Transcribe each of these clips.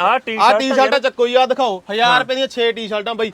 ਆਹ ਆ ਟੀ-ਸ਼ਰਟ ਟੀ-ਸ਼ਰਟਾਂ ਚੱਕੋ ਜੀ ਆ ਦਿਖਾਓ। 1000 ਰੁਪਏ ਦੀਆਂ 6 ਟੀ-ਸ਼ਰਟਾਂ ਬਈ।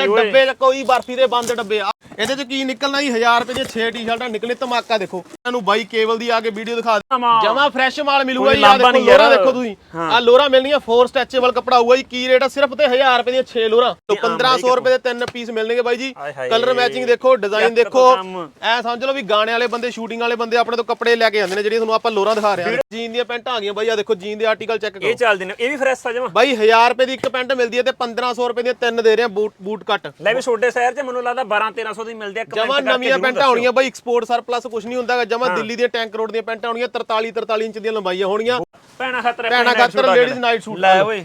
ਆਹ ਡੱਬੇ ਚ ਕੋਈ ਬਰਫੀ ਦੇ ਬੰਦ ਡੱਬੇ ਆ। ਇਹਦੇ ਚ ਕੀ ਨਿਕਲਣਾ ਜੀ? 1000 ਰੁਪਏ ਦੀਆਂ 6 ਟੀ-ਸ਼ਰਟਾਂ ਨਿਕਲੇ ਧਮਾਕਾ ਦੇਖੋ। ਤੁਹਾਨੂੰ ਬਾਈ ਕੇਬਲ ਦੀ ਆ ਕੇ ਵੀਡੀਓ ਦਿਖਾ ਨਵਾਂ। ਜਮਾ ਫਰੈਸ਼ ਮਾਲ ਮਿਲੂਗਾ ਕੋਈ ਜੀ ਆ ਲਾਂਭਾ ਦੇਖੋ ਨਹੀਂ ਯਾਰ। ਲੋਰਾ ਦੇਖੋ ਤੁਸੀਂ। ਆ ਲੋਰਾ ਮਿਲਣੀਆਂ 4 ਸਟੈਚੇਬਲ ਕੱਪੜਾ ਹੋਊਗਾ ਜੀ। ਕੀ ਰੇਟ ਆ? ਸਿਰਫ ਤੇ 1000 ਰੁਪਏ ਦੀਆਂ 6 ਲੋਰਾ। 1500 ਰੁਪਏ ਦੇ ਤਿੰਨ ਪੀਸ ਮਿਲਣਗੇ ਬਾਈ ਜੀ। ਆਏ ਹਾਏ। ਕਲਰ ਮੈਚਿੰਗ ਦੇਖੋ ਡਿਜ਼ਾਈਨ ਚੱਕ ਦੇਖੋ। ਕੰਮ। ਐ ਸਮਝ ਲਓ ਵੀ ਗਾਣੇ ਵਾਲੇ ਬੰਦੇ ਸ਼ੂਟਿੰਗ ਵਾਲੇ ਬੰਦੇ ਆਪਣੇ ਤੋਂ ਕੱਪੜੇ ਲੈ ਕੇ ਜਾਂਦੇ ਨੇ ਜਿਹੜੀਆਂ ਤੁਹਾਨੂੰ ਆਪਾਂ ਲੋਰਾ ਦਿਖਾ ਰਹੇ ਹਾਂ। ਜੀਨ ਦੀਆਂ ਪੈਂਟਾਂ ਆ ਗਈਆਂ ਬਾਈ ਆ ਦੇਖੋ ਜੀਨ ਦੇ ਆਰਟੀਕਲ ਚੈੱਕ ਕਰੋ। ਇਹ ਚੱਲਦੇ ਨੇ। ਇਹ ਵੀ ਫਰੈਸ਼ ਆ ਜਮਾ। ਬਾਈ 1000 ਰੁਪਏ ਦੀ ਇੱਕ ਪੈਂਟ ਮਿਲਦੀ ਹੈ ਤੇ 1500 ਰੁਪਏ ਦੀਆਂ ਤਿੰਨ ਦੇ ਰਹੇ ਆ ਬੂਟ ਬੂਟ ਕੱਟ ਲੈ ਵੀ ਛੋਟੇ ਸ਼ਹਿਰ 'ਚ ਮੈਨੂੰ ਲੱਗਦਾ 12 1300 ਦੀ ਮਿਲਦੇ ਆ ਜਮਾ ਕਰਕੇ ਨਵੀਆਂ ਪੈਂਟਾਂ। ਹੋਣੀਆਂ ਬਾਈ ਐਕਸਪੋਰਟ ਸਰਪਲਸ ਕੁਝ ਨਹੀਂ ਹੁੰਦਾਗਾ ਜਮਾ ਦਿੱਲੀ ਦੀਆਂ ਟੈਂਕ ਰੋਡ ਦੀਆਂ ਪੈਂਟਾਂ ਹੋਣੀਆਂ 43 43 ਇੰਚ ਦੀਆਂ ਲੰਬਾਈਆਂ ਹੋਣੀਆਂ। ਭੈਣਾ ਖਾਤਰ ਭੈਣਾਂ ਖਾਤਰ ladies night suit ਲੈ ਓਏ।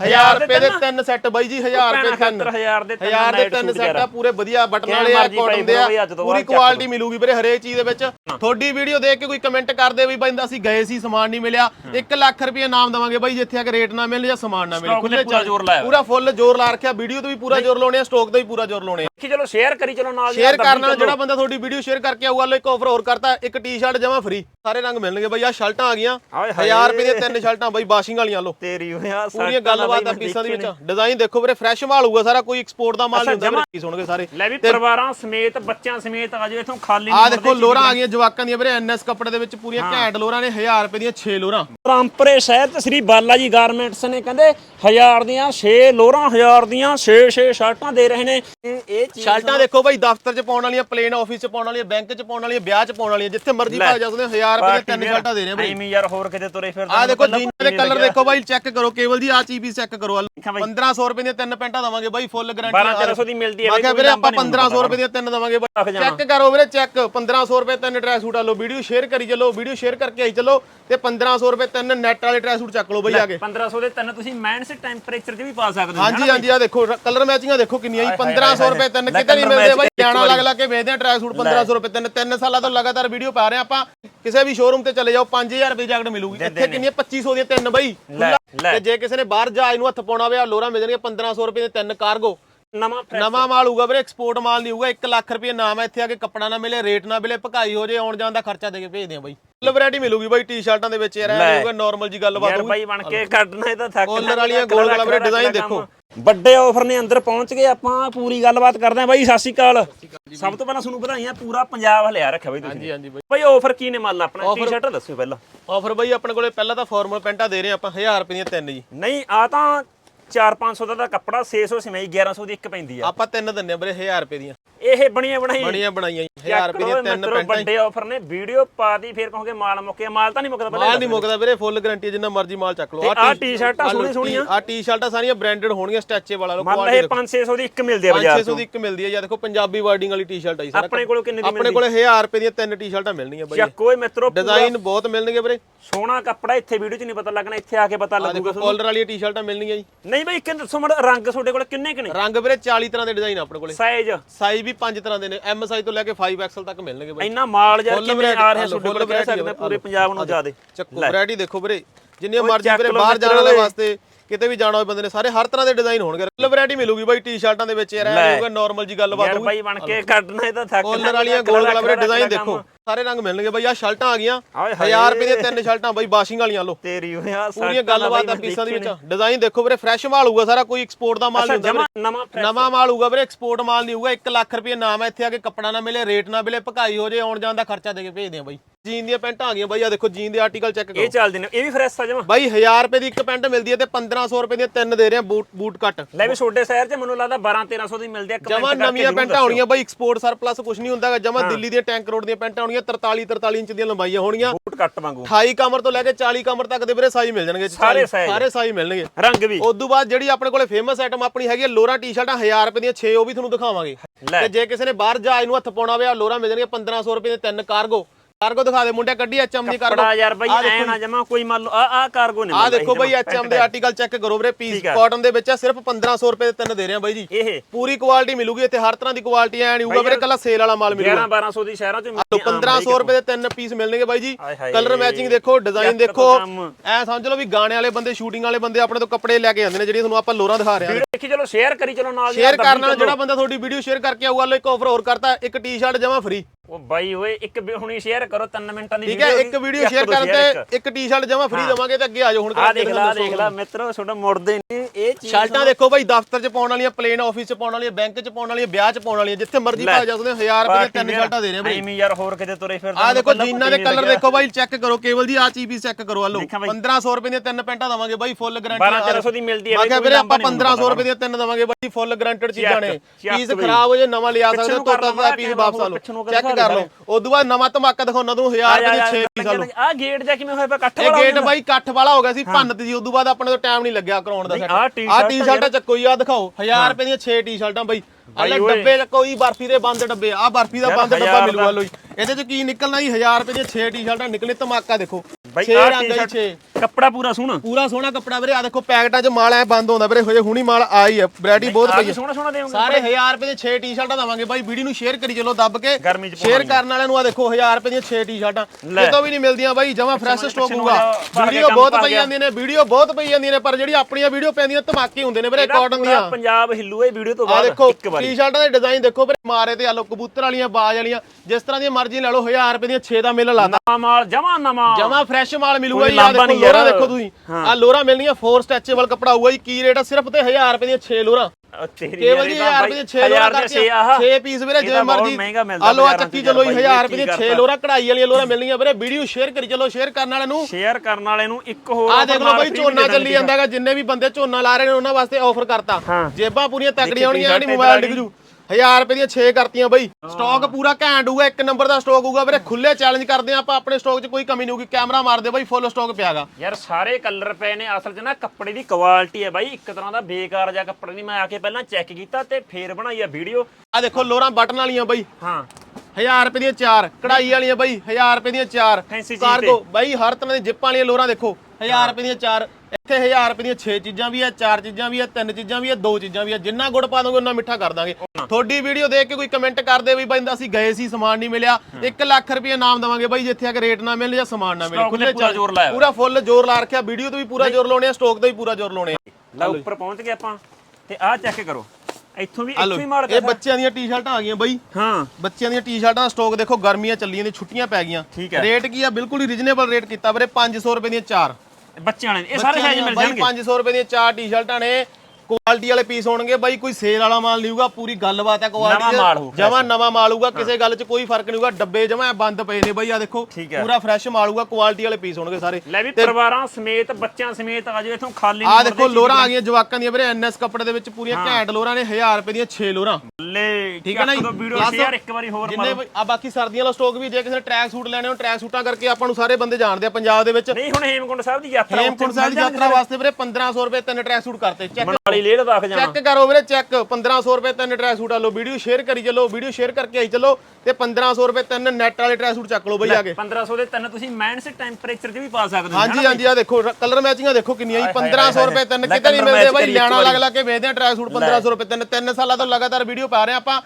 1000 ਰੁਪਏ ਦੇ ਤਿੰਨ। ਸੈੱਟ ਬਾਈ ਜੀ 1000 ਰੁਪਏ ਦੇ ਤਿੰਨ 1000 ਦੇ ਤਿੰਨ 1000 ਦੇ ਤਿੰਨ ਸੈੱਟ ਆ। ਪੂਰੇ ਵਧੀਆ ਬਟਨ ਵਾਲੇ ਆ। ਕਾਟਨ ਦੇ ਆ ਪੂਰੀ ਕੁਆਲਿਟੀ ਮਿਲੂਗੀ ਵੀਰੇ ਹਰੇਕ ਚੀਜ਼ ਦੇ ਵਿੱਚ। ਤੁਹਾਡੀ ਵੀਡੀਓ ਦੇਖ ਕੇ ਕੋਈ ਕਮੈਂਟ ਕਰਦੇ ਵੀ ਬੰਦਾ ਅਸੀਂ ਗਏ ਸੀ ਸਮਾਨ ਨਹੀਂ ਮਿਲਿਆ। 1 ਲੱਖ ਰੁਪਏ ਨਾਮ ਦਵਾਂਗੇ ਬਾਈ ਜਿੱਥੇ ਆ ਕੇ ਰੇਟ ਨਾ ਮਿਲੇ ਜਾਂ ਸਮਾਨ ਨਾ ਮਿਲੇ। ਤੇ ਪੂਰਾ ਜ਼ੋਰ ਲਾਇਆ ਪੂਰਾ ਫੁੱਲ ਜ਼ੋਰ ਲਾ ਰੱਖਿਆ। ਵੀਡੀਓ ਤੇ ਵੀ ਪੂਰਾ ਜ਼ੋਰ ਲਾਉਣੇ ਆ ਸਟਾਕ ਤੇ ਵੀ ਪੂਰਾ ਜ਼ੋਰ ਲਾਉਣੇ ਆ। ਕਿ ਚਲੋ ਸ਼ੇਅਰ ਕਰੀ ਚਲੋ ਨਾਲ ਦੀ ਸ਼ੇਅਰ ਕਰਨ ਨਾਲ। ਜਿਹੜਾ ਬੰਦਾ ਤੁਹਾਡੀ ਵੀਡੀਓ ਸ਼ੇਅਰ ਕਰਕੇ ਆਊਗਾ ਲੋ ਇੱਕ ਆਫਰ ਹੋਰ ਕਰਤਾ। ਇੱਕ ਟੀ-ਸ਼ਰਟ ਜਮਾ ਫ੍ਰੀ ਸਾਰੇ ਰੰਗ ਮਿਲਣਗੇ ਬਾਈ। ਆ ਸ਼ਰਟਾਂ ਆ ਗਈਆਂ। 1000 ਰੁਪਏ ਦੀਆਂ ਤਿੰਨ ਸ਼ਰਟਾਂ ਬਾਈ ਵਾਸ਼ਿੰਗ ਵਾਲੀਆਂ ਲੋ ਤੇਰੀ ਹੋਇਆ ਪੂਰੀਆਂ ਗੱਲਬਾਤ ਆ ਪੀਸਾਂ ਦੇ ਵਿੱਚ। ਡਿਜ਼ਾਈਨ ਦੇਖੋ ਵੀਰੇ ਫਰੈਸ਼ ਮਾਲ ਹੋਊਗਾ ਸਾਰਾ ਕੋਈ ਐਕਸਪੋਰਟ ਦਾ ਮਾਲ ਨਹੀਂ ਹੁੰਦਾ ਪੀਸ ਹੋਣਗੇ ਸਾਰੇ। ਲੈ ਵੀ ਪਰਿਵਾਰਾਂ ਸਮੇਤ ਬੱਚਿਆਂ ਸਮੇਤ ਆ ਜਾਓ ਇਥੋਂ ਖਾਲੀ ਆ ਦੇਖੋ ਲੋਰਾਂ ਆ ਗਈਆਂ ਜਵਾਕਾਂ ਦੀਆਂ ਵੀਰੇ ਐਨਐਸ ਕੱਪੜੇ ਦੇ ਵਿੱਚ ਪੂਰੀਆਂ ਘੈਂਟ ਲੋਰਾਂ ਨੇ 1000 ਰੁਪਏ ਦੀਆਂ 6 ਲੋਰਾਂ। ਰਾਮਪੁਰੇ ਸ਼ਹਿਰ ਤੇ ਸ੍ਰੀ ਬਾਲਾ ਜੀ ਗਾਰਮੈਂਟਸ ਨੇ ਕਹਿੰਦੇ ਹਜ਼ਾਰ ਦੀਆਂ 6 ਲੋਰਾਂ ਹਜ਼ਾਰ ਦੀਆਂ 6 6 ਸ਼ਰਟਾਂ ਦੇ ਰਹੇ ਨੇ। ਇਹ ਚੀਜ਼ ਸ਼ਰਟਾਂ ਦੇਖੋ ਬਾਈ ਦਫ਼ਤਰ 'ਚ ਪਾਉਣ ਵਾਲੀਆਂ ਪਲੇਨ ਆਫਿਸ 'ਚ ਪਾਉਣ ਵਾਲੀਆਂ ਬੈਂਕ 'ਚ ਪਾਉਣ ਵਾਲੀਆਂ ਵਿਆਹ 'ਚ ਪਾਉਣ ਵਾਲੀਆਂ ਜਿੱਥੇ ਮਰਜ਼ੀ ਪਾ ਜਾ ਸਕਦੇ ਹੋ 1000 ਰੁਪਏ ਦੀਆਂ ਤਿੰਨ ਸ਼ਰਟਾਂ ਦੇ ਰਹੇ ਆ ਬਾਈ ਐਵੇਂ ਯਾਰ ਹੋਰ ਕਿਤੇ ਤੁਰੇ ਫਿਰਦੇ ਆ ਦੇਖੋ ਜੀਨ ਦੇ ਕਲਰ ਦੇਖੋ ਬਾਈ ਚੈੱਕ ਕਰੋ ਕੇਵਲ ਦੀ ਆ ਚੀਜ਼ ਵੀ ਚੈੱਕ ਕਰੋ ਬਾਈ। 1500 ਰੁਪਏ ਦੀਆਂ ਤਿੰਨ ਪੈਂਟਾਂ ਦਵਾਂਗੇ ਬਾਈ ਫੁੱਲ ਗਾਰੰਟੀ 12 1300 ਦੀ ਮਿਲਦੀ ਹੈ ਮੈਂ ਬਈ, ਕਿਹਾ ਵੀਰੇ ਆਪਾਂ ਨਹੀਂ 1500 ਰੁਪਏ ਦੀਆਂ ਤਿੰਨ ਦਵਾਂਗੇ ਜਾਣਾ। ਚੈੱਕ ਕਰੋ ਵੀਰੇ ਚੈੱਕ 1500 ਰੁਪਏ ਤਿੰਨ ਡਰੈ ਸੂਟ ਆ ਲਓ ਵੀਡੀਓ ਸ਼ੇਅਰ ਕਰੀ ਚੱਲੋ ਵੀਡੀਓ ਸ਼ੇਅਰ ਕਰਕੇ ਆਈ ਚੱਲੋ ਤੇ 1500 ਰੁਪਏ ਤਿੰਨ ਨੈਟ ਵਾਲੇ ਡਰੈ ਸੂਟ ਚੱਕ ਲਓ ਬਈ ਆ ਕੇ। 1500 ਦੇ ਤਿੰਨ ਤੁਸੀਂ ਮਾਈਨਸ ਟੈਂਪਰੇਚਰ 'ਚ ਵੀ ਪਾ ਸਕਦੇ ਹੋ ਹਾਂਜੀ ਹਾਂਜੀ ਆ ਦੇਖੋ ਕਲਰ ਮੈਚਿੰਗਾਂ ਦੇਖੋ ਕਿੰਨੀਆਂ ਜੀ 1500 ਰੁਪਏ ਤਿੰਨ ਕਿਤੇ ਨਹੀਂ ਮਿਲਦੇ ਬਾਈ ਜਾਣਾ। ਲੱਗ ਲੱਗ ਕੇ ਵੇਚਦੇ ਆ ਟਰੈਕ ਸੂਟ 1500 ਰੁਪਏ ਤਿੰਨ ਤਿੰਨ ਸਾਲਾਂ ਤੋਂ ਲਗਾਤਾਰ ਵੀਡੀਓ ਪਾ ਰਹੇ ਆਪਾਂ। ਕਿਸੇ ਵੀ ਸ਼ੋਰੂਮ ਤੇ ਚਲੇ ਜਾਓ 5000 ਰੁਪਏ ਜੈਕਟ ਮਿਲੂਗੀ। ਇੱਥੇ ਕਿੰਨੀਆਂ? 2500 ਦੀਆਂ ਤਿੰਨ ਬਾਈ। ਤੇ ਜੇ ਕਿਸੇ ਨੇ ਬਾਹਰ ਜਹਾਜ਼ ਨੂੰ ਹੱਥ ਪਾਉਣਾ ਹੋਵੇ ਆ ਲੋਰਾ ਮਿਲ ਜਾਣਗੇ 1500 ਰੁਪਏ ਦੇ ਤਿੰਨ ਕਾਰਗੋ ਨਵਾਂ ਨਵਾਂ ਮਾਲ ਹੋਊਗਾ ਵੀਰੇ ਐਕਸਪੋਰਟ ਮਾਲ ਨਹੀਂ ਹੋਊਗਾ 1 ਲੱਖ ਰੁਪਏ ਨਾਮ ਹੈ ਇੱਥੇ ਆ ਕੇ ਕੱਪੜਾ ਨਾ ਮਿਲੇ ਰੇਟ ਨਾ ਮਿਲੇ ਭਕਾਈ ਹੋ ਜੇ ਆਉਣ ਜਾਣ ਦਾ ਖਰਚਾ ਦੇ ਕੇ ਭੇਜਦੇ ਆ ਬਾਈ। ਫੁੱਲ ਵੈਰਾਈਟੀ ਮਿਲੂਗੀ ਬਾਈ ਟੀ-ਸ਼ਰਟਾਂ ਦੇ ਵਿੱਚ ਯਾਰ ਐ ਹੋਊਗਾ ਨਾਰਮਲ ਜੀ ਗੱਲਬਾਤ ਯਾਰ ਬਾਈ ਬਣ ਕੇ ਕੱਢਣਾ ਇਹ ਤਾਂ ਥੱਕ Collar ਵਾਲੀਆਂ ਗੋਲ ਗਲਾ ਵੀਰੇ design ਦੇਖੋ। ਵੱਡੇ ਆਫਰ ਨੇ ਅੰਦਰ ਪਹੁੰਚ ਗਏ ਆਪਾਂ ਪੂਰੀ ਗੱਲਬਾਤ ਕਰਦੇ ਆਂ ਬਾਈ ਸਤਿ ਸ਼੍ਰੀ ਅਕਾਲ। ਸਭ ਤੋਂ ਪਹਿਲਾਂ ਤੁਹਾਨੂੰ ਵਧਾਈਆਂ ਪੂਰਾ ਪੰਜਾਬ ਹਲਿਆ ਰੱਖਿਆ ਬਾਈ ਤੁਸੀਂ। ਹਾਂਜੀ ਹਾਂਜੀ ਬਾਈ। ਬਾਈ ਆਫਰ ਕੀ ਨੇ ਮੰਨ ਲਾ ਆਪਣਾ? ਟੀ-ਸ਼ਰਟ ਦੱਸਿਓ ਪਹਿਲਾਂ। ਆਫਰ ਬਾਈ ਆਪਣੇ ਕੋਲੇ ਪਹਿਲਾਂ ਤਾਂ ਫਾਰਮਲ ਪੈਂਟਾਂ ਦੇ ਰਹੇ ਆ ਆਪਾਂ 1000 ਰੁਪਏ ਦੀਆਂ ਤਿੰਨ ਜੀ। ਨਹੀਂ ਆ ਤਾਂ 4-500 ਦਾ ਤਾਂ ਕੱਪੜਾ 600 ਸਿਮਾਈ 1100 ਦੀ ਇੱਕ ਪੈਂਦੀ ਆ। ਆਪਾਂ ਤਿੰਨ ਦਿੰਨੇ ਆ ਵੀਰੇ 1000 ਰੁਪਏ ਦੀਆਂ। ਇਹ ਬਣੀਆਂ ਬਣਾਈ ਬਣੀਆਂ ਬਣਾਈਆਂ ਜੀ 1000 ਰੁਪਏ ਦੀਆਂ ਤਿੰਨ ਪੈਂਟਾਂ ਵੱਡੇ ਆਫਰ ਨੇ। ਵੀਡੀਓ ਪਾਦੀ ਫਿਰ ਕਹੋਗੇ ਮਾਲ ਮੁੱਕਿਆ। ਮਾਲ ਤਾਂ ਨਹੀਂ ਮੁੱਕਦਾ ਪਹਿਲਾਂ ਮਾਲ ਨਹੀਂ ਮੁੱਕਦਾ ਵੀਰੇ ਫੁੱਲ ਗਾਰੰਟੀ ਜਿੰਨਾ ਮਰਜ਼ੀ ਮਾਲ ਚੱਕ ਲਓ। ਆਹ ਟੀ-ਸ਼ਰਟਾਂ ਸੋਹਣੀ ਸੋਹਣੀਆਂ। ਆ ਟੀ-ਸ਼ਰਟਾਂ ਸਾਰੀਆਂ ਬ੍ਰਾਂਡਡ ਹੋਣਗੀਆਂ ਸਟੈਚੇਬਲ ਵਾਲਾ ਲੋ ਲਾ ਇਹ 5-600 ਦੀ ਇੱਕ ਮਿਲਦੀ ਆ ਬਾਜ਼ਾਰ 500 ਦੀ ਇੱਕ ਮਿਲਦੀ ਹੈ ਜਾਂ ਦੇਖੋ ਪੰਜਾਬੀ ਵਾਰਡਿੰਗ ਵਾਲੀ ਟੀ-ਸ਼ਰਟ ਆਈ ਸਾਰਾ ਆਪਣੇ ਕੋਲੋਂ ਕਿੰਨੇ ਦੀ ਆਪਣੇ ਕੋਲੇ 1000 ਰੁਪਏ ਦੀਆਂ ਤਿੰਨ ਟੀ-ਸ਼ਰਟਾਂ ਮਿਲਣਗੀਆਂ ਬਾਈ। ਚੱਕੋ ਇਹ ਮਿੱਤਰੋ ਡਿਜ਼ਾਈਨ ਬਹੁਤ ਮਿਲਣਗੇ ਵੀਰੇ। ਸੋਹਣਾ ਕੱਪੜਾ ਇੱਥੇ ਵੀਡੀਓ 'ਚ ਨਹੀਂ ਪਤਾ ਲੱਗਣਾ ਇੱਥੇ ਆ ਕੇ ਪਤਾ ਆ ਲੱਗੂਗਾ ਦੇਖੋ ਕਾਲਰ ਵਾਲੀਆਂ ਟੀ-ਸ਼ਰਟਾਂ ਮਿਲਣਗੀਆਂ ਜੀ। ਨਹੀਂ ਬਈ ਕਿੰਨੇ ਦੱਸੋ ਮੜ ਰੰਗ ਤੁਹਾਡੇ ਕੋਲ ਕਿੰਨੇ ਕਿੰਨੇ ਰੰਗ ਵੀਰੇ 40 ਤਰ੍ਹਾਂ ਦੇ ਡਿਜ਼ਾਈਨ ਆਪਣੇ ਕੋਲੇ। ਸਾਈਜ਼ ਸਾਈਜ਼ ਵੀ ਪੰਜ ਤਰ੍ਹਾਂ ਦੇ ਨੇ। ਐਮ ਸਾਈਜ਼ ਤੋਂ ਲੈ ਕੇ 5 ਐਕਸਲ ਤੱਕ ਮਿਲਣਗੇ ਬਾਈ। ਇੰਨਾ ਮਾਲ ਯਾਰ ਕਿਵੇਂ ਆ ਰਿਹਾ ਤੁਹਾਡੇ ਕੋਲ? ਕਹਿ ਸਕਦੇ ਪੂਰੇ ਪੰਜਾਬ ਨੂੰ ਜ਼ਿਆਦੇ? ਚੱਕੋ ਵੈਰਾਈਟੀ ਦੇਖੋ ਵੀਰੇ। ਜਿੰਨੀਆਂ ਮਰਜ਼ੀ ਵੀਰੇ ਬਾਹਰ ਜਾਣ ਵਾਲੇ। ਵਾਸਤੇ ਕਿਤੇ ਵੀ ਜਾਣਾ ਹੋਵੇ ਬੰਦੇ ਨੇ ਸਾਰੇ ਹਰ ਤਰ੍ਹਾਂ ਦੇ ਡਿਜ਼ਾਈਨ ਹੋਣਗੇ। ਫੁੱਲ ਵੈਰਾਈਟੀ ਮਿਲੂਗੀ ਬਾਈ ਟੀ-ਸ਼ਰਟਾਂ ਦੇ ਵਿੱਚ ਯਾਰ ਐ ਹੋਊਗਾ ਨਾਰਮਲ ਜੀ ਗੱਲਬਾਤ ਯਾਰ ਹੋਊਗੀ। ਬਾਈ ਬਣ ਕੇ ਕੱਢਣਾ ਇਹ ਤਾਂ ਥੱਕ ਕਾਲਰ ਵਾਲੀਆਂ ਗੋਲ ਗਲਾ ਵੀਰੇ ਡਿਜ਼ਾਈਨ ਦੇਖੋ। ਸਾਰੇ ਰੰਗ ਮਿਲਣਗੇ ਬਾਈ ਆ ਸ਼ਰਟਾਂ ਆ ਗਈਆਂ। ਹਾਏ ਹਾਏ। 1000 ਰੁਪਏ ਦੀਆਂ ਤਿੰਨ ਸ਼ਰਟਾਂ ਬਾਈ ਵਾਸ਼ਿੰਗ ਵਾਲੀਆਂ ਲੋ ਤੇਰੀ ਹੋਇਆ ਪੂਰੀਆਂ ਗੱਲਬਾਤ ਆ ਪੀਸਾਂ ਦੇ ਵਿੱਚ। ਡਿਜ਼ਾਈਨ ਦੇਖੋ ਵੀਰੇ ਫਰੈਸ਼ ਮਾਲ ਹੋਊਗਾ ਸਾਰਾ ਕੋਈ ਐਕਸਪੋਰਟ ਦਾ ਮਾਲ ਨਹੀਂ ਹੁੰਦਾ ਜਮਾ ਵੀਰੇ। ਨਵਾਂ fresh ਨਵਾਂ ਮਾਲ ਹੋਊਗਾ ਵੀਰੇ ਐਕਸਪੋਰਟ ਮਾਲ ਨਹੀਂ ਹੋਊਗਾ। 1 ਲੱਖ ਰੁਪਏ ਨਾਮ ਹੈ ਇੱਥੇ ਆ ਕੇ ਕੱਪੜਾ ਨਾ ਮਿਲੇ ਰੇਟ ਨਾ ਮਿਲੇ ਭਕਾਈ ਹੋ ਜੇ ਆਉਣ ਜਾਣ ਦਾ ਖਰਚਾ ਦੇ ਕੇ ਭੇਜਦੇ ਆ ਬਾਈ। ਜੀਨ ਦੀਆਂ ਪੈਂਟਾਂ ਆ ਗਈਆਂ ਬਾਈ ਆ ਦੇਖੋ ਜੀਨ ਦੇ ਆਰਟੀਕਲ ਚੈੱਕ ਕਰੋ। ਇਹ ਚੱਲਦੇ ਨੇ ਇਹ ਵੀ ਫਰੈਸ਼ ਆ ਜਮਾ। ਬਾਈ 1000 ਰੁਪਏ ਦੀ ਇੱਕ ਪੈਂਟ ਮਿਲਦੀ ਹੈ ਤੇ 1500 ਰੁਪਏ ਦੀਆਂ ਤਿੰਨ ਦੇ ਰਹੇ ਆ ਬੂਟ ਬੂਟ ਕੱਟ ਲੈ ਵੀ ਛੋਟੇ ਸ਼ਹਿਰ 'ਚ ਮੈਨੂੰ ਲੱਗਦਾ 12 1300 ਦੀ ਮਿਲਦੀ ਆ ਜਮਾ ਨਵੀਆਂ ਪੈਂਟਾਂ ਹੋਣੀਆਂ ਬਾਈ ਐਕਸਪੋਰਟ ਸਰਪਲਸ ਕੁਝ ਨਹੀਂ ਹੁੰਦਾਗਾ ਜਮਾ ਦਿੱਲੀ ਦੀਆਂ ਟੈਂਕ ਰੋਡ ਦੀਆਂ ਪੈਂਟਾਂ ਹੋਣਗੀਆਂ 43 43 ਇੰਚ ਦੀਆਂ ਲੰਬਾਈਆਂ ਹੋਣਗੀਆਂ ਬੂਟ ਕੱਟ ਵਾਂਗੂ। 28 ਕਮਰ ਤੋਂ ਲੈ ਕੇ 40 ਕਮਰ ਤੱਕ ਦੇ ਵੀਰੇ ਸਾਈਜ਼ ਮਿਲ ਜਾਣਗੇ। ਸਾਰੇ 40 size। ਸਾਰੇ ਸਾਈਜ਼ ਮਿਲਣਗੇ। ਰੰਗ ਵੀ। ਉਸ ਤੋਂ ਬਾਅਦ ਜਿਹੜੀ ਆਪਣੇ ਕੋਲੇ ਫੇਮਸ ਆਈਟਮ ਆਪਣੀ ਹੈਗੀ ਲੋਰਾ ਟੀ-ਸ਼ਰਟਾਂ 1000 ਰੁਪਏ ਦੀਆਂ 6 ਉਹ ਵੀ ਤੁਹਾਨੂੰ ਦਿਖਾਵਾਂਗੇ। ਤੇ ਜੇ ਕਿਸੇ ਨੇ ਬਾਹਰ ਜਹਾਜ਼ ਨੂੰ ਹੱਥ ਪਾਉਣਾ ਹੋਵੇ ਆ ਲੋਰਾ ਮਿਲ ਜਾਣਗੇ 1500 ਰੁਪਏ ਦੇ ਤਿੰਨ ਕਾਰਗੋ ਕਾਰਗੋ ਦਿਖਾ ਦੇ ਮੁੰਡਿਆ ਕੱਢੀ ਐਚਐਮ ਦੀ ਕਾਰਗੋ ਯਾਰ ਬਾਈ ਐ ਨਾ ਜਮਾ ਕੋਈ ਮੰਨ ਲਓ ਆ ਆ ਕਾਰਗੋ ਨੇ ਆ ਦੇਖੋ ਬਾਈ ਐਚਐਮ ਦੇ ਆਰਟੀਕਲ ਚੈੱਕ ਕਰੋ ਵੀਰੇ ਪੀਸ ਆ। ਕਾਟਨ ਦੇ ਵਿੱਚ ਆ ਸਿਰਫ 1500 ਰੁਪਏ ਦੇ ਤਿੰਨ ਦੇ ਰਹੇ ਆ ਬਾਈ ਜੀ। ਇਹ। ਪੂਰੀ ਕੁਆਲਿਟੀ ਮਿਲੂਗੀ ਇੱਥੇ ਹਰ ਤਰ੍ਹਾਂ ਦੀ ਕੁਆਲਿਟੀ ਐ ਨਹੀਂ ਹੋਊਗਾ ਵੀਰੇ ਕੱਲਾ ਸੇਲ ਵਾਲਾ ਮਾਲ ਮਿਲੂਗਾ। 11 1200 ਦੀ ਸ਼ਹਿਰਾਂ 'ਚ ਤੋ ਮਿਲਦੀ ਆ 1500 ਰੁਪਏ ਦੇ ਤਿੰਨ ਪੀਸ ਮਿਲਣਗੇ ਬਾਈ ਜੀ। ਕਲਰ ਮੈਚਿੰਗ ਦੇਖੋ ਡਿਜ਼ਾਈਨ ਦੇਖੋ। ਐ ਸਮਝ ਲਓ ਵੀ ਗਾਣੇ ਵਾਲੇ ਬੰਦੇ ਸ਼ੂਟਿੰਗ ਵਾਲੇ ਬੰਦੇ ਆਪਣੇ ਤੋਂ ਕੱਪੜੇ ਲੈ ਕੇ ਜਾਂਦੇ ਨੇ ਜਿਹੜੀ ਤੁਹਾਨੂੰ ਆਪਾਂ ਲੋਰਾਂ ਦਿਖਾ ਰਹੇ ਹਾਂ। ਵੀਡੀਓ ਦੇਖੀ ਚਲੋ ਸ਼ੇਅਰ ਕਰੀ ਚਲੋ ਨਾਲ ਸ਼ੇਅਰ ਕਰਨ ਨਾਲ। ਜਿਹੜਾ ਬੰਦਾ ਤੁਹਾਡੀ ਵੀਡੀਓ ਸ਼ੇਅਰ ਕਰਕੇ ਆਊਗਾ ਲੋ ਇੱਕ ਆਫਰ ਹੋਰ ਕਰਤਾ ਇੱਕ ਟੀ-ਸ਼ਰਟ ਜਮਾ ਫ੍ਰੀ ਉਹ ਬਾਈ ਓਏ ਇੱਕ ਵੀ ਹੁਣੀ ਸ਼ੇਅਰ ਕਰੋ 3 ਮਿੰਟਾਂ ਦੀ ਠੀਕ ਹੈ ਇੱਕ ਵੀਡੀਓ ਸ਼ੇਅਰ ਕਰਨ ਤੇ ਇੱਕ। ਟੀ-ਸ਼ਰਟ ਜਮਾ ਫ੍ਰੀ ਦੇਵਾਂਗੇ ਤੇ ਅੱਗੇ ਆ ਜਾਓ ਹੁਣ ਆ ਦੇਖ ਲਾ ਦੇਖ ਲਾ ਮਿੱਤਰੋ ਤੁਹਾਡਾ ਮੁੜਦੇ ਨਹੀਂ ਇਹ ਚੀਜ਼ ਸ਼ਰਟਾਂ ਦੇਖੋ ਭਾਈ ਦਫ਼ਤਰ 'ਚ ਪਾਉਣ ਵਾਲੀਆਂ ਪਲੇਨ ਆਫਿਸ 'ਚ ਪਾਉਣ ਵਾਲੀਆਂ ਬੈਂਕ 'ਚ ਪਾਉਣ ਵਾਲੀਆਂ ਵਿਆਹ 'ਚ ਪਾਉਣ ਵਾਲੀਆਂ ਜਿੱਥੇ ਮਰਜ਼ੀ ਪਾ ਜਾ ਸਕਦੇ ਹੋ 1000 ਰੁਪਏ ਤਿੰਨ ਸ਼ਰਟਾਂ ਦੇ ਰਹੇ ਭਾਈ ਐਵੇਂ ਯਾਰ ਹੋਰ ਕਿਤੇ ਤੁਰੇ ਫਿਰਦੇ ਆ ਦੇਖੋ ਜੀਨਾਂ ਦੇ ਕਲਰ ਦੇਖੋ ਭਾਈ ਚੈੱਕ ਕਰੋ ਕੇਵਲ ਦੀ ਆ ਚੀਜ਼ ਵੀ ਚੈੱਕ ਕਰੋ ਆ ਲਓ ਦੇਖਾਂ ਬਾਈ। 1500 ਰੁਪਏ ਦੀਆਂ ਤਿੰਨ ਪੈਂਟਾਂ ਦਵਾਂਗੇ ਬਾਈ ਫੁੱਲ ਗਾਰੰਟੀ 1200 ਦੀ ਮਿਲਦੀ ਹੈ ਮੈਂ ਬਾਈ, ਕਿਹਾ ਕੋਈ ਵੀਰੇ ਲਾਂਭਾ ਆਪਾਂ ਨਹੀਂ 1500 ਰੁਪਏ ਦੀਆਂ ਤਿੰਨ ਦਵਾਂਗੇ ਬਾਈ ਫੁੱਲ ਗਾਰੰਟਡ ਚੀਜ਼ਾਂ ਨੇ। ਚੱਕ ਪੀਸ ਬਈ। ਖਰਾਬ ਹੋ ਜੇ ਨਵਾਂ ਲਿਆ ਸਕਦੇ ਤੋਤਾ ਦਾ ਪੀਸ ਵਾਪਸ ਆ ਚੈੱਕ ਕਰ ਲਓ। ਉਸ ਤੋਂ ਬਾਅਦ ਨਵਾਂ ਧਮਾਕਾ ਦਿਖਾਉਣਾ ਤੁਹਾਨੂੰ 1000 ਰੁਪਏ ਦੇ 6 ਪੀਸ ਆ ਲਓ ਆ ਗੇਟ ਜਾ ਕਿਵੇਂ ਹੋਇਆ ਪਿਆ ਇਕੱਠ ਇਹ ਵਾਲਾ ਗੇਟ ਬਾਈ ਇਕੱਠ ਵਾਲਾ ਹੋ ਗਿਆ ਸੀ ਭੰਨਤ ਜੀ ਉਦੋਂ ਬਾਅਦ ਆਪਣੇ ਤੋਂ ਟਾਈਮ ਨਹੀਂ ਲੱਗਿਆ ਕਰਾਉਣ ਦਾ ਸੈੱਟ ਆਹ ਟੀ-ਸ਼ਰਟ ਚੱਕੋ ਜੀ ਆ ਦਿਖਾਓ 1000 ਰੁਪਏ ਦੀਆਂ 6 ਟੀ-ਸ਼ਰਟਾਂ ਬਾਈ। ਅਲੇ ਓਏ। ਡੱਬੇ ਚੱਕੋ ਜੀ ਬਰਫੀ ਦੇ ਬੰਦ ਡੱਬੇ ਆ ਬਰਫੀ ਦਾ ਬੰਦ ਡੱਬਾ ਮਿਲੂਗਾ। ਲੋ ਜੀ। ਇਹਦੇ ਚ ਕੀ ਨਿਕਲਣਾ ਜੀ 1000 ਰੁਪਏ ਦੀਆਂ 6 ਟੀ-ਸ਼ਰਟਾਂ ਨਿਕਲੇ ਧਮਾਕਾ ਦੇਖੋ। ਬਾਈ 6 ਆ ਰੰਗ ਟੀ-ਸ਼ਰਟ 6 ਕੱਪੜਾ ਪੂਰਾ ਸੋਹਣਾ। ਪੂਰਾ ਸੋਹਣਾ ਕੱਪੜਾ ਵੀਰੇ ਆ ਦੇਖੋ ਪੈਕਟਾਂ 'ਚ ਮਾਲ ਐ ਬੰਦ ਹੁੰਦਾ ਵੀਰੇ ਹੋਏ ਹੁਣੀ ਮਾਲ ਆਈ ਹੈ ਵੈਰਾਈਟੀ ਬਹੁਤ ਪਈ ਹੈ ਸੋਹਣਾ ਸੋਹਣਾ ਦੇਵਾਂਗੇ ਸਾਰੇ 1000 ਰੁਪਏ ਦੀਆਂ 6 ਟੀ-ਸ਼ਰਟਾਂ ਦਵਾਂਗੇ ਬਾਈ ਵੀਡੀਓ ਨੂੰ ਸ਼ੇਅਰ ਕਰੀ ਚਲੋ ਦੱਬ ਕੇ। ਗਰਮੀ 'ਚ ਪਾਉਣ ਸ਼ੇਅਰ ਕਰਨ ਵਾਲਿਆਂ ਨੂੰ ਆ ਦੇਖੋ 1000 ਰੁਪਏ ਦੀਆਂ 6 ਟੀ-ਸ਼ਰਟਾਂ ਲੈ। ਕਿਤੋਂ ਵੀ ਨਹੀਂ ਮਿਲਦੀਆਂ ਬਾਈ ਜਮਾ ਫਰੈਸ਼ ਪਿੱਛੇ ਸਟਾਕ ਨੂੰ ਹੋਊਗਾ। ਆ ਜਾ, ਭਰ ਕੇ ਵੀਡੀਓ ਕੰਮ ਬਹੁਤ ਪਈ ਗਿਆ। ਜਾਂਦੀਆਂ ਨੇ ਵੀਡੀਓ ਬਹੁਤ ਪਈ ਜਾਂਦੀਆਂ ਨੇ ਪਰ ਜਿਹੜੀ ਆਪਣੀਆਂ ਵੀਡੀਓ ਪੈਂਦੀਆਂ ਧਮਾਕੇ ਹੁੰਦੇ ਨੇ ਵੀਰੇ ਕਾਟਨ ਦੀਆਂ। ਪੰਜਾਬ ਹਿੱਲੂ ਇਹ ਵੀਡੀਓ ਤੋਂ ਆ ਬਾਅਦ ਦੇਖੋ ਇੱਕ ਵਾਰੀ। ਟੀ-ਸ਼ਰਟਾਂ ਦੇ ਡਿਜ਼ਾਈਨ ਦੇਖੋ ਵੀਰੇ ਮਾਰੇ ਤੇ ਆ ਲੋ ਕਬੂਤਰ ਵਾਲੀਆਂ ਬਾਜ ਵਾਲੀਆਂ ਜਿਸ ਤਰ੍ਹਾਂ ਦੀਆਂ ਮਰਜ਼ੀ ਲੈ ਲਓ 1000 ਰੁਪਏ ਦੀਆਂ 6 ਦਾ ਮਿਲ ਲਾਤਾ। ਨਵਾਂ ਮਾਲ ਜਮਾ ਨਵਾਂ। ਜਮਾ ਫਰੈਸ਼ ਮਾਲ ਮਿਲੂਗਾ ਜੀ ਆ ਦੇਖੋ ਲੋਰਾ। ਦੇਖੋ ਤੁਸੀਂ। ਆ ਲੋਰਾ ਮਿਲਣੀਆਂ 4 ਸਟੈਚੇਬਲ ਕੱਪੜਾ ਹੋਊਗਾ ਜੀ ਕੀ ਰੇਟ ਆ ਸਿਰਫ ਤੇ 1000 ਰੁਪਏ ਦੀਆਂ 6 ਲੋਰਾ ਕੇਵਲ ਜੀ 1000 ਰੁਪਏ ਦੀਆਂ 6 ਲੋਰਾ ਕਰਕੇ 6 ਆਹ 6 ਪੀਸ ਵੀਰੇ ਬਹੁਤ ਮਰਜ਼ੀ ਆ ਲੋ ਆ ਚੱਕੀ ਚਲੋ ਜੀ ਬਾਈ, 1000 ਰੁਪਏ ਦੀਆਂ ਕੀ 6 ਕਰਤਾ। ਲੋਰਾ ਕਢਾਈ ਵਾਲੀਆਂ ਲੋਰਾ ਮਿਲਣੀਆਂ ਵੀਰੇ ਵੀਡੀਓ ਸ਼ੇਅਰ ਕਰੀ ਚਲੋ ਸ਼ੇਅਰ ਕਰਨ ਵਾਲਿਆਂ ਨੂੰ ਸ਼ੇਅਰ ਕਰਨ ਵਾਲੇ ਨੂੰ ਇੱਕ ਹੋਰ ਆ ਦੇਖ ਲਓ ਬਾਈ ਝੋਨਾ ਚੱਲੀ ਦੇਣਗੇ। ਜਾਂਦਾ ਹੈਗਾ ਜਿੰਨੇ ਵੀ ਬੰਦੇ ਝੋਨਾ ਲਾ ਰਹੇ ਨੇ ਉਹਨਾਂ ਵਾਸਤੇ ਆਫਰ ਕਰਤਾ। ਜੇਬਾਂ ਪੂਰੀਆਂ ਤਕੜੀਆਂ ਹੋਣੀਆਂ ਨਹੀਂ ਮੋਬਾਈਲ ਡਿੱਗ ਜੂ 1000 ਰੁਪਏ ਦੀਆਂ 6 ਕਰਤੀਆਂ ਬਾਈ। ਸਟਾਕ ਪੂਰਾ ਘੈਂਟ ਹੋਊਗਾ ਇੱਕ ਨੰਬਰ ਦਾ ਸਟਾਕ ਹੋਊਗਾ। ਵੀਰੇ ਖੁੱਲੇ ਚੈਲੰਜ ਕਰਦੇ ਆ ਆਪਾਂ ਆਪਣੇ ਸਟਾਕ 'ਚ ਕੋਈ ਕਮੀ ਨਹੀਂ ਹੋਊਗੀ। ਕੈਮਰਾ ਮਾਰ ਦੇ ਬਾਈ ਫੁੱਲ ਸਟਾਕ ਪਿਆਗਾ ਯਾਰ ਸਾਰੇ ਕਲਰ ਪਏ ਨੇ ਅਸਲ 'ਚ ਨਾ ਕੱਪੜੇ ਦੀ ਕੁਆਲਿਟੀ ਹੈ ਬਾਈ। ਇੱਕ ਤਰ੍ਹਾਂ ਦਾ ਬੇਕਾਰ ਜਿਹਾ ਕੱਪੜਾ ਨਹੀਂ ਮੈਂ ਆ ਕੇ ਪਹਿਲਾਂ ਚੈੱਕ ਕੀਤਾ ਤੇ ਫੇਰ ਬਣਾਈ ਆ ਵੀਡੀਓ ਆ ਦੇਖੋ ਲੋਰਾਂ ਬਟਨ ਵਾਲੀਆਂ ਬਾਈ। ਹਾਂ। 1000 ਰੁਪਏ ਦੀਆਂ ਚਾਰ ਕਢਾਈ ਵਾਲੀਆਂ ਬਾਈ 1000 ਰੁਪਏ ਦੀਆਂ ਚਾਰ। Fancy ਚੀਜ਼ ਕਾਰਗੋ ਬਾਈ ਹਰ ਤਰ੍ਹਾਂ ਦੀ ਜਿੱਪਾਂ ਵਾਲੀਆਂ ਲੋਰਾਂ ਦੇਖੋ। 1000 ਰੁਪਏ ਦੀਆਂ ਚਾਰ। ਇੱਥੇ 1000 ਰੁਪਏ ਦੀਆਂ 6 ਚੀਜ਼ਾਂ ਵੀ ਆ ਚਾਰ ਚੀਜ਼ਾਂ ਵੀ ਆ ਤਿੰਨ ਚੀਜ਼ਾਂ ਵੀ ਆ ਦੋ ਚੀਜ਼ਾਂ ਵੀ ਆ ਜਿੰਨਾ ਗੁੜ ਪਾ ਦੋਗੇ ਉਹਨਾਂ ਮਿੱਠਾ ਕਰ ਦਾਂਗੇ। ਤੁਹਾਡੀ ਵੀਡੀਓ ਦੇਖ ਕੇ ਕੋਈ ਕਮੈਂਟ ਕਰਦੇ ਵੀ ਬਾਈ ਅਸੀਂ ਗਏ ਸੀ ਸਮਾਨ ਨਹੀਂ ਮਿਲਿਆ। 1 ਲੱਖ ਰੁਪਏ ਨਾਮ ਦਵਾਂਗੇ ਬਾਈ ਜਿੱਥੇ ਆ ਕੇ ਰੇਟ ਨਾ ਮਿਲੇ ਜਾਂ ਸਮਾਨ ਨਾ ਮਿਲੇ। ਖੁੱਲੇ ਪੂਰਾ ਜ਼ੋਰ ਲਾਇਆ। ਪੂਰਾ ਫੁੱਲ ਜ਼ੋਰ ਲਾ ਰੱਖਿਆ ਵੀਡੀਓ ਤੇ ਵੀ ਪੂਰਾ ਜ਼ੋਰ ਲਾਉਣੇ ਆ ਸਟਾਕ ਤੇ ਵੀ ਪੂਰਾ ਜ਼ੋਰ ਲਾਉਣੇ ਆ। ਲੈ ਉੱਪਰ ਪਹੁੰਚ ਗਏ ਆਪਾਂ ਤੇ ਆਹ ਚੈੱਕ ਕਰੋ। ਇੱਥੋਂ ਵੀ ਇੱਥੋਂ ਲਓ, ਹੀ ਮਾਲ ਇਹ ਬੱਚਿਆਂ ਦੀਆਂ ਟੀ-ਸ਼ਰਟਾਂ ਆ ਗਈਆਂ ਬਾਈ। ਹਾਂ। ਬੱਚਿਆਂ ਦੀਆਂ ਟੀ-ਸ਼ਰਟਾਂ ਦਾ ਸਟਾਕ ਦੇਖੋ ਗਰਮੀਆਂ ਚੱਲੀਆਂ ਨੇ ਛੁੱਟੀਆਂ ਪੈ ਗਈਆਂ। ਰੇਟ ਕੀ ਆ? ਬਿਲਕੁਲ ਹੀ ਰੀਜ਼ਨੇਬਲ ਰੇਟ ਕੀਤਾ ਵੀਰੇ 500 ਰੁਪਏ ਦੀਆਂ ਚਾਰ। ਬੱਚਿਆਂ ਵਾਲੇ ਨੇ। ਇਹ ਸਾਰੇ ਸਾਈਜ਼ ਮਿਲ ਜਾਣਗੇ 500 ਰੁਪਏ ਦੀਆਂ ਚਾਰ ਟੀ-ਸ਼ਰਟਾਂ ਨੇ ਕੁਆਲਿਟੀ ਵਾਲੇ ਪੀਸ ਹੋਣਗੇ ਬਾਈ ਕੋਈ ਸੇਲ ਵਾਲਾ ਮਾਲ ਨਹੀਂ ਹੋਊਗਾ ਪੂਰੀ ਗੱਲਬਾਤ ਹੈ ਨਵਾਂ ਮਾਲ ਕੁਆਲਿਟੀ ਜਮਾ ਨਵਾਂ ਮਾਲ ਹੋਊਗਾ ਕਿਸੇ ਗੱਲ 'ਚ ਕੋਈ ਫ਼ਰਕ ਨਹੀਂ ਹੋਊਗਾ ਡੱਬੇ ਜਮਾ ਬੰਦ ਪਏ ਨੇ ਬਾਈ ਆ ਦੇਖੋ ਠੀਕ ਹੈ। ਪੂਰਾ ਫਰੈਸ਼ ਮਾਲ ਹੋਊਗਾ ਕੁਆਲਿਟੀ ਵਾਲੇ ਪੀਸ ਹੋਣਗੇ ਸਾਰੇ। ਲੈ ਵੀ ਪਰਿਵਾਰਾਂ ਸਮੇਤ ਬੱਚਿਆਂ ਸਮੇਤ ਆ ਜਾਓ ਇਥੋਂ ਖਾਲੀ ਆ ਦੇਖੋ ਲੋਰਾਂ ਆ ਗਈਆਂ ਜਵਾਕਾਂ ਦੀਆਂ ਵੀਰੇ ਐਨਐਸ ਕੱਪੜੇ ਦੇ ਵਿੱਚ ਪੂਰੀਆਂ ਘੈਂਟ ਲੋਰਾਂ ਨੇ 1000 ਰੁਪਏ ਦੀਆਂ 6 ਲੋਰਾਂ। ਲੈ ਠੀਕ ਹੈ ਨਾ ਜੀ? ਵੀਡੀਓ ਸ਼ੇਅਰ ਇੱਕ ਵਾਰੀ ਹੋਰ ਜਿੰਨੇ ਮਾਰੋ। ਵੀ- ਆ ਬਾਕੀ ਸਰਦੀਆਂ ਵਾਲਾ ਸਟਾਕ ਵੀ ਜੇ ਕਿਸੇ ਨੇ ਟਰੈਕ ਸੂਟ ਲੈਣੇ ਹੋਣ ਟਰੈਕ ਸੂਟਾਂ ਕਰਕੇ ਆਪਾਂ ਨੂੰ ਸਾਰੇ ਬੰਦੇ ਜਾਣਦੇ ਆ ਪੰਜਾਬ ਦੇ ਵਿੱਚ। ਨਹੀਂ ਹੁਣ ਹੇਮਕੁੰਡ ਸਾਹਿਬ ਦੀ ਯਾਤਰਾ ਹੇਮਕੁੰਟ ਸਾਹਿਬ ਦੀ ਯਾਤਰਾ ਵਾਸਤੇ ਵੀਰੇ 1500 ਰੁਪਏ ਤਿੰਨ ਟਰੈਕ ਸੂਟ ਕਰਤੇ। ਚੈੱਕ ਮਨਾਲੀ ਲੇਹ ਲਦਾਖ ਜਾਣਾ। ਚੈੱਕ ਕਰੋ ਵੀਰੇ ਚੈੱਕ। 1500 ਰੁਪਏ ਤਿੰਨ ਟਰੈਕ ਸੂਟ ਆ। ਲਓ ਵੀਡੀਓ ਸ਼ੇਅਰ ਕਰੀ ਚੱਲੋ ਵੀਡੀਓ ਸ਼ੇਅਰ ਕਰਕੇ ਆਈ ਚੱਲੋ ਤੇ 1500 ਰੁਪਏ ਤਿੰਨ ਨੈਟ ਵਾਲੇ ਟਰੈਕ ਸੂਟ ਚੱਕ ਲਓ ਬਈ ਆ ਕੇ। 1500 ਦੇ ਤਿੰਨ ਤੁਸੀਂ ਮਾਈਨਸ ਟੈਂਪਰੇਚਰ 'ਚ ਵੀ ਪਾ ਸਕਦੇ ਹੋ ਹਾਂਜੀ ਹਾਂਜੀ ਆ ਦੇਖੋ ਕਲਰ ਮੈਚਿੰਗਾਂ ਦੇਖੋ ਕਿੰਨੀਆਂ ਜੀ। ਹਾਏ, ਹਾਏ, 1500 ਹਾਏ, ਰੁਪਏ ਤਿੰਨ ਲੈ ਕਿਤੇ ਨਹੀਂ ਮਿਲਦੇ ਬਾਈ ਵਾਰੀ। ਲੱਗ ਲੱਗ ਕੇ ਵੇਚਦੇ ਆ ਟਰੈਕ ਸੂਟ 1500 ਰੁਪਏ ਤਿੰਨ ਤਿੰਨ ਸਾਲਾਂ ਤੋਂ ਲਗਾਤਾਰ ਵੀਡੀਓ ਪਾ ਰਹੇ ਆਪਾਂ।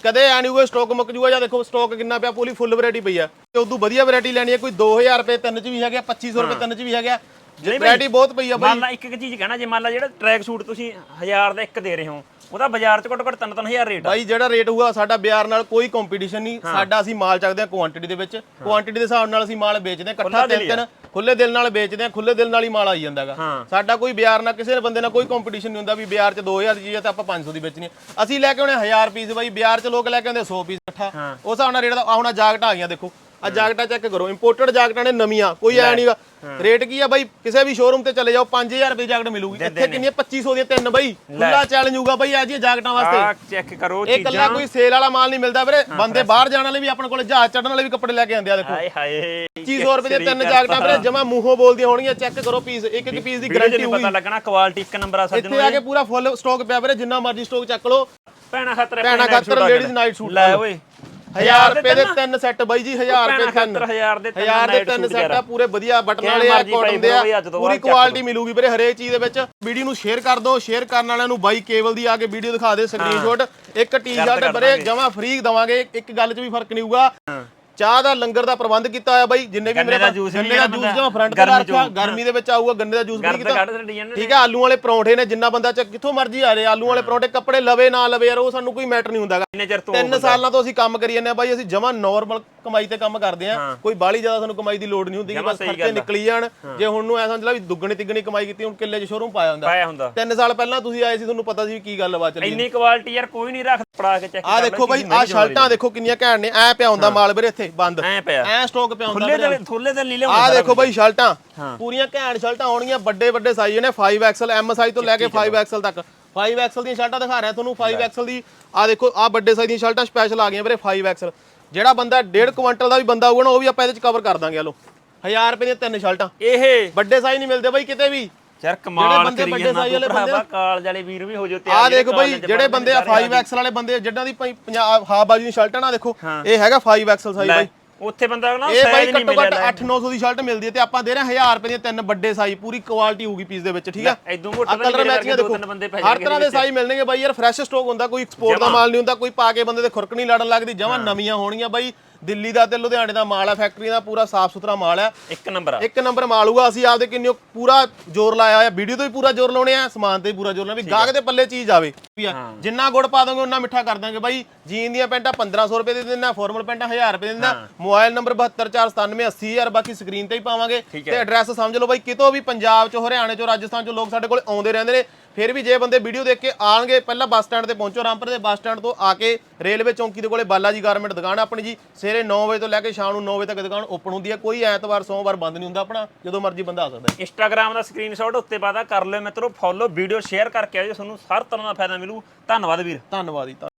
ਕਦੇ ਐ ਨਹੀਂ ਸਟਾਕ ਮੁੱਕ ਜੂਗਾ ਜਾਂ ਦੇਖੋ ਸਟਾਕ ਕਿੰਨਾ ਪਿਆ ਪੂਰੀ ਫੁੱਲ ਵੈਰਾਈਟੀ ਪਈ ਆ। ਤੇ ਉਦੋਂ ਵਧੀਆ ਵੈਰਾਈਟੀ ਲੈਣੀ ਹੈ ਕੋਈ 2000 ਰੁਪਏ ਤਿੰਨ ਚ ਵੀ ਹੈਗਾ 2500 ਰੁਪਏ ਤਿੰਨ ਚ ਵੀ ਹੈਗਾ ਵੈਰਾਈਟੀ ਬਹੁਤ ਪਈ ਆ ਬਾਈ। ਮੰਨ ਲਾ ਇੱਕ ਇੱਕ ਚੀਜ਼ ਕਹਿਣਾ ਜੇ ਮੰਨ ਲਾ ਜਿਹੜਾ ਟਰੈਕ ਸੂਟ ਤੁਸੀਂ 1000 ਦਾ ਇੱਕ ਦੇ ਰਹੇ ਹੋ ਉਹਦਾ ਬਾਜ਼ਾਰ 'ਚ ਘੱਟੋ ਘੱਟ 3-3000 ਰੇਟ ਆ। ਬਾਈ ਜਿਹੜਾ ਰੇਟ ਹੋਊਗਾ ਸਾਡਾ ਬਿਆਰ ਨਾਲ ਕੋਈ ਕੰਪੀਟੀਸ਼ਨ ਨਹੀਂ। ਸਾਡਾ ਅਸੀਂ ਮਾਲ ਚੱਕਦੇ ਹਾਂ ਕੁਆਂਟੀਟੀ ਦੇ ਵਿੱਚ। ਕੁਆਂਟੀਟੀ ਦੇ ਹਿਸਾਬ ਨਾਲ ਅਸੀਂ ਮਾਲ ਵੇਚਦੇ ਹਾਂ ਇਕੱਠਾ ਤਿੰਨ ਤਿੰਨ ਖੁੱਲੇ ਦਿਲ ਨਾਲ ਵੇਚਦੇ ਹਾਂ ਖੁੱਲੇ ਦਿਲ ਨਾਲ ਹੀ ਮਾਲ ਆਈ ਜਾਂਦਾਗਾ। ਸਾਡਾ ਕੋਈ ਬਿਆਰ ਨਾਲ ਕਿਸੇ ਬੰਦੇ ਨਾਲ ਕੋਈ ਕੰਪੀਟੀਸ਼ਨ ਨਹੀਂ ਹੁੰਦਾ ਵੀ ਬਿਆਰ 'ਚ 2000 ਦੀ ਚੀਜ਼ ਹੈ ਤਾਂ ਆਪਾਂ 500 ਦੀ ਵੇਚਣੀ ਹੈ ਅਸੀਂ ਲੈ ਕੇ ਆਉਣੇ 1000 ਪੀਸ ਬਾਈ ਬਿਆਰ 'ਚ ਲੋਕ ਲੈ ਕੇ ਆਉਂਦੇ 100 ਪੀਸ ਇਕੱਠਾ। ਉਸ ਹਿਸਾਬ ਨਾਲ ਰੇਟ ਦਾ ਆਉਣਾ ਜਾਕਟਾਂ ਆ ਗਈਆਂ ਦੇਖੋ। ਆ ਜਾਕਟਾਂ ਚੈੱਕ ਕਰੋ ਇੰਪੋਰਟਡ ਜਾਕਟਾਂ ਨੇ ਨਵੀਆਂ ਕੋਈ ਐ ਨਹੀਂਗਾ ਰੇਟ ਕੀ ਆ ਬਾਈ? ਕਿਸੇ ਵੀ ਸ਼ੋਰੂਮ ਤੇ ਚਲੇ ਜਾਓ 5000 ਰੁਪਏ ਜਾਕਟ ਮਿਲੂਗੀ। ਇੱਥੇ ਕਿੰਨੀਆਂ? 2500 ਦੀਆਂ ਤਿੰਨ ਬਾਈ। ਖੁੱਲਾ ਚੈਲੰਜ ਹੋਊਗਾ ਬਾਈ ਆ ਜੀ ਜਾਕਟਾਂ ਵਾਸਤੇ। ਚੈੱਕ ਕਰੋ ਇਹ ਕੱਲਾ ਕੋਈ ਸੇਲ ਵਾਲਾ ਮਾਲ ਨਹੀਂ ਮਿਲਦਾ ਵੀਰੇ। ਬੰਦੇ ਬਾਹਰ ਜਾਣ ਵਾਲੇ ਵੀ ਆਪਣੇ ਕੋਲ ਜਹਾਜ਼ ਚੜਨ ਵਾਲੇ ਵੀ ਕੱਪੜੇ ਲੈ ਕੇ ਆਉਂਦੇ ਆ ਦੇਖੋ। ਹਾਏ ਹਾਏ 2500 ਰੁਪਏ ਦੇ ਤਿੰਨ ਜਾਕਟਾਂ ਵੀਰੇ ਜਮਾ ਮੂੰਹੋਂ ਬੋਲਦੀਆਂ ਹੋਣਗੀਆਂ। ਚੈੱਕ ਕਰੋ ਪੀਸ ਇੱਕ ਇੱਕ ਪੀਸ ਦੀ ਗਾਰੰਟੀ ਹੋਊਗੀ ਪਤਾ ਲੱਗਣਾ ਕੁਆਲਿਟੀ ਇੱਕ ਨੰਬਰ ਆ ਸੱਜਣੋ ਇੱਥੇ ਆ ਕੇ ਪੂਰਾ ਫੁੱਲ ਸਟਾਕ ਪਿਆ ਵੀਰੇ ਜਿੰਨਾ ਮਰਜ਼ੀ ਸਟਾਕ ਚੱਕ ਲਓ। ਭੈਣਾ ਖਾਤਰ ਭੈਣਾਂ ਖਾਤਰ ladies night suit ਲੈ ਓਏ। 1000 ਰੁਪਏ ਦੇ ਤਿੰਨ। ਸੈੱਟ ਬਾਈ ਜੀ 1000 ਰੁਪਏ ਤਿੰਨ। ਖਾਤਰ 1000 ਦੇ ਤਿੰਨ 1000 ਦੇ ਤਿੰਨ ਸੈੱਟ ਆ। ਪੂਰੇ ਵਧੀਆ ਬਟਨ ਵਾਲੇ ਆ ਕਾਟਨ ਦੇ ਆ। ਪੂਰੀ ਕੁਆਲਿਟੀ ਮਿਲੂਗੀ ਵੀਰੇ ਹਰੇਕ ਚੀਜ਼ ਦੇ ਵਿੱਚ। ਵੀਡੀਓ ਨੂੰ ਸ਼ੇਅਰ ਕਰ ਦਿਓ ਸ਼ੇਅਰ ਕਰਨ ਵਾਲਿਆਂ ਨੂੰ ਬਾਈ ਕੇਬਲ ਦੀ ਆ ਕੇ ਵੀਡੀਓ ਦਿਖਾ ਦੇ ਸਕਰੀਨਸ਼ਾਟ ਇੱਕ ਟੀ-ਸ਼ਰਟ ਵੀਰੇ। ਜਮਾ ਫ੍ਰੀ ਦਵਾਂਗੇ ਇੱਕ ਗੱਲ 'ਚ ਵੀ ਫ਼ਰਕ ਨਹੀਂ ਹੋਊਗਾ। ਚਾਹ ਦਾ ਲੰਗਰ ਦਾ ਪ੍ਰਬੰਧ ਕੀਤਾ ਹੋਇਆ ਬਾਈ ਜਿੰਨੇ ਵੀ ਮੇਰੇ ਜੂਸ ਗੰਨੇ ਦਾ ਜੂਸ ਜਿਵੇਂ ਫਰੰਟ ਤੇ ਰੱਖਿਆ ਗਰਮੀ ਦੇ ਵਿੱਚ ਆਊਗਾ ਗੰਨੇ ਦਾ ਜੂਸ ਵੀ ਕੀਤਾ। ਠੀਕ ਹੈ ਆਲੂ ਵਾਲੇ ਪਰੌਂਠੇ ਨੇ ਜਿੰਨਾ ਬੰਦਾ ਚ ਕਿੱਥੋਂ ਮਰਜ਼ੀ ਆ ਜਾਏ ਆਲੂ ਵਾਲੇ ਪਰੌਂਠੇ ਕੱਪੜੇ ਲਵੇ ਨਾ ਲਵੇ ਯਾਰ ਉਹ ਸਾਨੂੰ ਕੋਈ ਮੈਟਰ ਨਹੀਂ ਹੁੰਦਾ ਤਿੰਨ ਸਾਲਾਂ ਤੋਂ ਅਸੀਂ ਕੰਮ ਕਰੀ ਜਾਂਦੇ ਆ ਬਾਈ ਅਸੀਂ ਜਮਾ ਨਾਰਮਲ ਕਮਾਈ ਤੇ ਕੰਮ ਕਰਦੇ ਆ ਕੋਈ ਬਾਹਲੀ ਜ਼ਿਆਦਾ ਸਾਨੂੰ ਕਮਾਈ ਦੀ ਲੋੜ ਨਹੀਂ ਹੁੰਦੀ ਬਸ ਖਰਚੇ। ਨਿਕਲੀ ਜਾਣ। ਜੇ ਹੁਣ ਨੂੰ ਐ ਸਮਝ ਲਾ ਵੀ ਦੁੱਗਣੀ ਤਿੱਗਣੀ ਕਮਾਈ ਕੀਤੀ ਹੁਣ ਕਿੱਲੇ 'ਚ ਸ਼ੋਰੂਮ ਪਾਇਆ ਹੁੰਦਾ। ਪਾਇਆ ਹੁੰਦਾ। ਸਾਲ ਪਹਿਲਾਂ ਤੁਸੀਂ ਆਏ ਸੀ ਤੁਹਾਨੂੰ ਪਤਾ ਸੀ ਕੀ ਗੱਲ ਬਾਤ ਚੱਲੀ ਇੰਨੀ ਕੁਆਲਿਟੀ ਯਾਰ ਕੋਈ ਨਹੀਂ ਰੱਖ ਪੜਾ ਕੇ ਚੈੱਕ ਆ ਦੇਖੋ ਬਾਈ ਆ ਸ਼ਰਟਾਂ ਦੇਖੋ ਕਿੰਨੀਆਂ ਘੈਂਟ ਨੇ ਐ ਪਿਆ ਹੁੰਦਾ ਮਾਲ ਵੀਰੇ ਇੱਥੇ ਬੰਦ। ਐ ਪਿਆ। ਐ ਸਟਾਕ ਪਿਆ ਹੁੰਦਾ ਥੁੱਲੇ ਤੇ ਥੁੱਲੇ ਤੇ ਨੀਲੇ ਆ ਦੇਖੋ ਬਾਈ ਸ਼ਰਟਾਂ। ਪੂਰੀਆਂ ਘੈਂਟ ਸ਼ਰਟਾਂ ਆਉਣਗੀਆਂ ਵੱਡੇ ਵੱਡੇ ਸਾਈਜ਼ ਨੇ 5XL M ਸਾਈਜ਼ ਤੋਂ ਲੈ ਕੇ 5XL ਤੱਕ। 5XL ਦੀਆਂ ਸ਼ਰਟਾਂ ਦਿਖਾ ਰਿਹਾ ਤੁਹਾਨੂੰ 5XL ਦੀ ਆ ਦੇਖੋ ਆ ਵੱਡੇ ਸਾਈਜ਼ ਦੀਆਂ ਸ਼ਰਟਾਂ ਸਪੈਸ਼ਲ ਆ ਗਈਆਂ ਵੀਰੇ 5XL ਜਿਹੜਾ ਬੰਦਾ 1.5 ਕੁਇੰਟਲ ਦਾ ਵੀ ਬੰਦਾ ਹੋਊਗਾ ਨਾ ਉਹ ਵੀ ਆਪਾਂ ਇਹਦੇ ਚ ਕਵਰ ਕਰ ਦਾਂਗੇ ਲੋ 1000 ਰੁਪਏ ਦੀਆਂ ਤਿੰਨ ਸ਼ਰਟਾਂ। ਇਹ ਵੱਡੇ ਸਾਈਜ਼ ਨਹੀਂ ਮਿਲਦੇ ਬਾਈ ਕਿਤੇ ਵੀ। ਯਾਰ ਕਮਾਲ ਬੰਦੇ ਕਰੀ ਵੱਡੇ ਜਾਂਦਾ ਤੂੰ ਬੰਦੇ ਭਰਾਵਾ ਕਾਲਜ ਵਾਲੇ ਵੀਰ ਵੀ ਹੋ ਜੋ ਆ ਦੇਖ ਬਾਈ ਜਿਹੜੇ ਬੰਦੇ ਆ 5XL ਵਾਲੇ ਬੰਦੇ ਜਿੱਦਾਂ ਦੀ 50 ਹਾਫ ਬਾਜੂ ਦੀ ਸ਼ਰਟਾਂ ਨਾ ਦੇਖੋ ਇਹ ਹੈਗਾ 5XL ਸਾਈਜ਼ ਬਾਈ। ਉੱਥੇ ਬੰਦਾ ਨਾ ਇਹ ਬਾਈ ਸਾਈਜ਼ ਨਹੀਂ ਘੱਟੋ ਘੱਟ ਮਿਲਿਆ 8-900 ਦੀ ਸ਼ਰਟ ਮਿਲਦੀ ਹੈ ਤੇ ਆਪਾਂ ਦੇ ਰਹੇ ਹਾਂ 1000 ਰੁਪਏ ਦੀਆਂ ਤਿੰਨ ਵੱਡੇ ਸਾਈਜ਼ ਪੂਰੀ ਕੁਆਲਿਟੀ ਹੋਊਗੀ ਪੀਸ ਦੇ ਵਿੱਚ ਠੀਕ ਆ? ਐਦੋਂ ਮੋਟਾ ਆ ਕਲਰ ਮੈਚਿੰਗ ਦੋ ਦੇਖੋ। ਤਿੰਨ ਬੰਦੇ ਪੈ ਹਰ ਤਰ੍ਹਾਂ ਦੇ ਸਾਈਜ਼ ਮਿਲਣਗੇ ਬਾਈ ਯਾਰ ਫਰੈਸ਼ ਸਟਾਕ ਹੁੰਦਾ ਕੋਈ ਐਕਸਪੋਰਟ ਦਾ ਮਾਲ ਨਹੀਂ ਹੁੰਦਾ ਕੋਈ ਪਾ ਕੇ ਬੰਦੇ ਦੇ ਖੁਰਕ ਨਹੀਂ ਲੜਨ ਲੱਗਦੀ ਜਮਾਂ ਨਵੀਆਂ ਹੋਣਗੀਆਂ ਬਾਈ। ਦਿੱਲੀ ਦਾ ਤੇ ਲੁਧਿਆਣੇ ਦਾ ਮਾਲ ਆ ਫੈਕਟਰੀ ਦਾ ਪੂਰਾ ਸਾਫ਼ ਸੁਥਰਾ ਮਾਲ ਆ। ਇੱਕ ਨੰਬਰ ਆ। ਇੱਕ ਨੰਬਰ ਮਾਲ ਹੋਊਗਾ ਅਸੀਂ ਆਪਦੇ ਕਿੰਨੇ ਪੂਰਾ ਜ਼ੋਰ ਲਾਇਆ ਹੋਇਆ ਵੀਡੀਓ ਤੋਂ ਵੀ ਪੂਰਾ ਜ਼ੋਰ ਲਾਉਣੇ ਆ ਸਮਾਨ ਤੇ ਵੀ ਪੂਰਾ ਜ਼ੋਰ ਲਾਉਣਾ ਵੀ ਗਾਹਕ ਦੇ ਪੱਲੇ ਚੀਜ਼ ਆਵੇ। ਵੀ ਆ ਜਿੰਨਾ ਗੁੜ ਪਾ ਦੋਗੇ ਉਹਨਾਂ ਮਿੱਠਾ ਕਰ ਦਾਂਗੇ ਬਾਈ। ਜੀਨ ਦੀਆਂ ਪੈਂਟਾਂ 1500 ਰੁਪਏ ਦੇ ਦਿੰਦਾ ਫਾਰਮਲ ਪੈਂਟਾਂ 1000 ਰੁਪਏ ਦੇ ਦਿੰਦਾ ਮੋਬਾਈਲ ਨੰਬਰ 7249780000 ਬਾਕੀ ਸਕਰੀਨ ਤੇ ਹੀ ਪਾਵਾਂਗੇ। ਤੇ ਐਡਰੈਸ ਸਮਝ ਲਓ ਬਾਈ ਕਿਤੋਂ ਵੀ ਪੰਜਾਬ ਚੋਂ ਹਰਿਆਣੇ ਚੋਂ ਰਾਜਸਥਾਨ ਚੋਂ ਲੋਕ ਸਾਡੇ ਕੋਲ ਆਉਂਦੇ ਰਹਿੰਦੇ ਨੇ। ਫਿਰ ਵੀ ਜੇ ਬੰਦੇ ਵੀਡੀਓ ਦੇਖ ਕੇ ਆਣਗੇ ਪਹਿਲਾਂ ਬੱਸ ਸਟੈਂਡ ਤੇ ਪਹੁੰਚੋ ਰਾਮਪੁਰ ਦੇ ਬੱਸ ਸਟੈਂਡ ਤੋਂ ਆ ਕੇ ਰੇਲਵੇ ਚੌਂਕੀ ਦੇ ਕੋਲੇ ਬਾਲਾ ਜੀ ਗਾਰਮੈਂਟ ਦੁਕਾਨ ਆਪਣੀ ਜੀ। ਸਵੇਰੇ 9 ਵਜੇ ਤੋਂ ਲੈ ਕੇ ਸ਼ਾਮ ਨੂੰ 9 ਵਜੇ ਤੱਕ ਦੁਕਾਨ ਓਪਨ ਹੁੰਦੀ ਹੈ ਕੋਈ ਐਤਵਾਰ ਸੋਮਵਾਰ ਬੰਦ ਨਹੀਂ ਹੁੰਦਾ ਆਪਣਾ ਜਦੋਂ ਮਰਜ਼ੀ ਬੰਦਾ ਆ ਸਕਦਾ ਹੈ। ਇੰਸਟਾਗ੍ਰam ਦਾ ਸਕਰੀਨਸ਼ਾਟ ਉੱਤੇ ਪਾਦਾ ਕਰ ਲਿਓ ਮਿੱਤਰੋ ਫੋਲੋ ਵੀਡੀਓ ਸ਼ੇਅਰ ਕਰਕੇ ਆਜੋ ਤੁਹਾਨੂੰ ਹਰ ਤਰ੍ਹਾਂ ਦਾ ਫਾਇਦਾ ਮਿਲੂ। ਧੰਨਵਾਦ ਵੀਰ। ਧੰਨਵਾਦ ਜੀ